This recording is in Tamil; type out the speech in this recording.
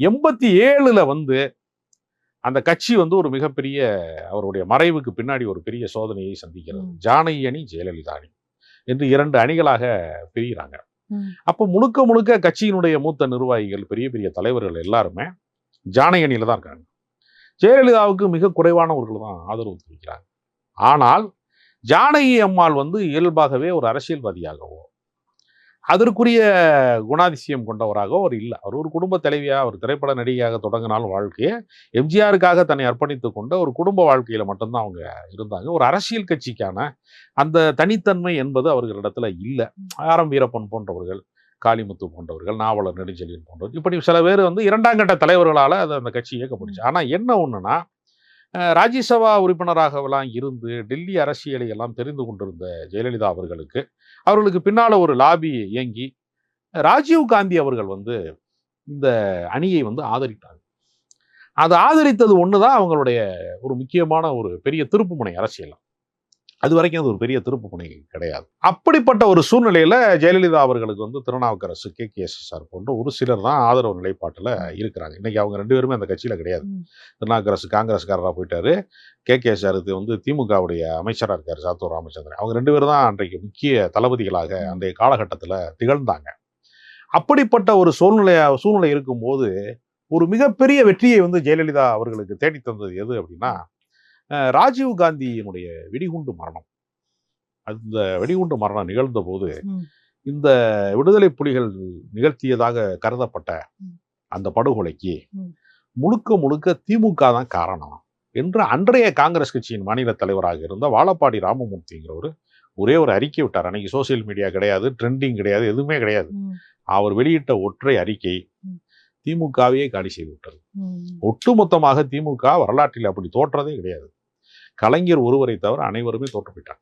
எண்பத்தி ஏழுல வந்து அந்த கட்சி வந்து ஒரு மிகப்பெரிய அவருடைய மறைவுக்கு பின்னாடி ஒரு பெரிய சோதனையை சந்திக்கிறது. ஜானகி அணி ஜெயலலிதா அணி என்று இரண்டு அணிகளாக பிரிகிறாங்க. அப்போ முழுக்க முழுக்க கட்சியினுடைய மூத்த நிர்வாகிகள் பெரிய பெரிய தலைவர்கள் எல்லாருமே ஜானகி அணியில தான் இருக்காங்க ஜெயலலிதாவுக்கு மிக குறைவானவர்கள் தான் ஆதரவு தெரிவிக்கிறாங்க ஆனால் ஜானகி அம்மாள் வந்து இயல்பாகவே ஒரு அரசியல்வாதியாகவோ அதற்குரிய குணாதிசயம் கொண்டவராக அவர் இல்லை. அவர் ஒரு குடும்ப தலைவியா ஒரு திரைப்பட நடிகையாக தொடங்கினாலும் வாழ்க்கையை எம்ஜிஆருக்காக தன்னை அர்ப்பணித்துக் கொண்ட ஒரு குடும்ப வாழ்க்கையில மட்டும்தான் அவங்க இருந்தாங்க. ஒரு அரசியல் கட்சிக்கான அந்த தனித்தன்மை என்பது அவர்களிடத்துல இல்லை. ஆர் எம் வீரப்பன் போன்றவர்கள் காளிமுத்து போன்றவர்கள் நாவலர் நெடுஞ்செழியன் போன்றவர் இப்படி சில பேர் வந்து இரண்டாம் கட்ட தலைவர்களால் அது அந்த கட்சி இயக்கப்படுச்சு ஆனால் என்ன ஒன்றுனா ராஜ்யசபா உறுப்பினராகவெல்லாம் இருந்து டெல்லி அரசியலை எல்லாம் தெரிந்து கொண்டிருந்த ஜெயலலிதா அவர்களுக்கு அவர்களுக்கு பின்னால ஒரு லாபி இயங்கி ராஜீவ் காந்தி அவர்கள் வந்து இந்த அணியை வந்து ஆதரித்தாங்க. அது ஆதரித்தது ஒன்று தான் அவங்களுடைய ஒரு முக்கியமான ஒரு பெரிய திருப்புமுனை அரசியலாம் அது வரைக்கும் அது ஒரு பெரிய திருப்புமுனை கிடையாது. அப்படிப்பட்ட ஒரு சூழ்நிலையில ஜெயலலிதா அவர்களுக்கு வந்து Thirunavukkarasu K. K. S. Sir போன்ற ஒரு சிலர் தான் ஆதரவு நிலைப்பாட்டுல இருக்கிறாங்க. இன்னைக்கு அவங்க ரெண்டு பேருமே அந்த கட்சியில கிடையாது. திருநாவுக்கரசு காங்கிரஸ்காரராக போயிட்டாரு. கே. கே. சார் வந்து திமுகவுடைய அமைச்சராக இருக்காரு சாத்தூர் ராமச்சந்திரன். அவங்க ரெண்டு பேரும் தான் அன்றைக்கு முக்கிய தளபதிகளாக அன்றைய காலகட்டத்தில் திகழ்ந்தாங்க. அப்படிப்பட்ட ஒரு சூழ்நிலையா சூழ்நிலை இருக்கும்போது ஒரு மிகப்பெரிய வெற்றியை வந்து ஜெயலலிதா அவர்களுக்கு தேடி தந்தது எது அப்படின்னா ராஜீவ் காந்தியினுடைய வெடிகுண்டு மரணம் அந்த வெடிகுண்டு மரணம் நிகழ்ந்த போது. இந்த விடுதலை புலிகள் நிகழ்த்தியதாக கருதப்பட்ட. அந்த படுகொலைக்கு. முழுக்க முழுக்க திமுக தான் காரணம் என்று அன்றைய காங்கிரஸ் கட்சியின் மாநில தலைவராக இருந்த வாழப்பாடி ராமமூர்த்திங்கிறவர் ஒரே ஒரு அறிக்கை விட்டார் அன்னைக்கு சோசியல் மீடியா கிடையாது ட்ரெண்டிங் கிடையாது எதுவுமே கிடையாது. அவர் வெளியிட்ட ஒற்றை அறிக்கை. திமுகவையே காலி செய்து விட்டது. ஒட்டுமொத்தமாக திமுக வரலாற்றில் அப்படி தோற்றதே கிடையாது கலைஞர் ஒருவரை தவிர அனைவருமே தோற்று போயிட்டாங்க.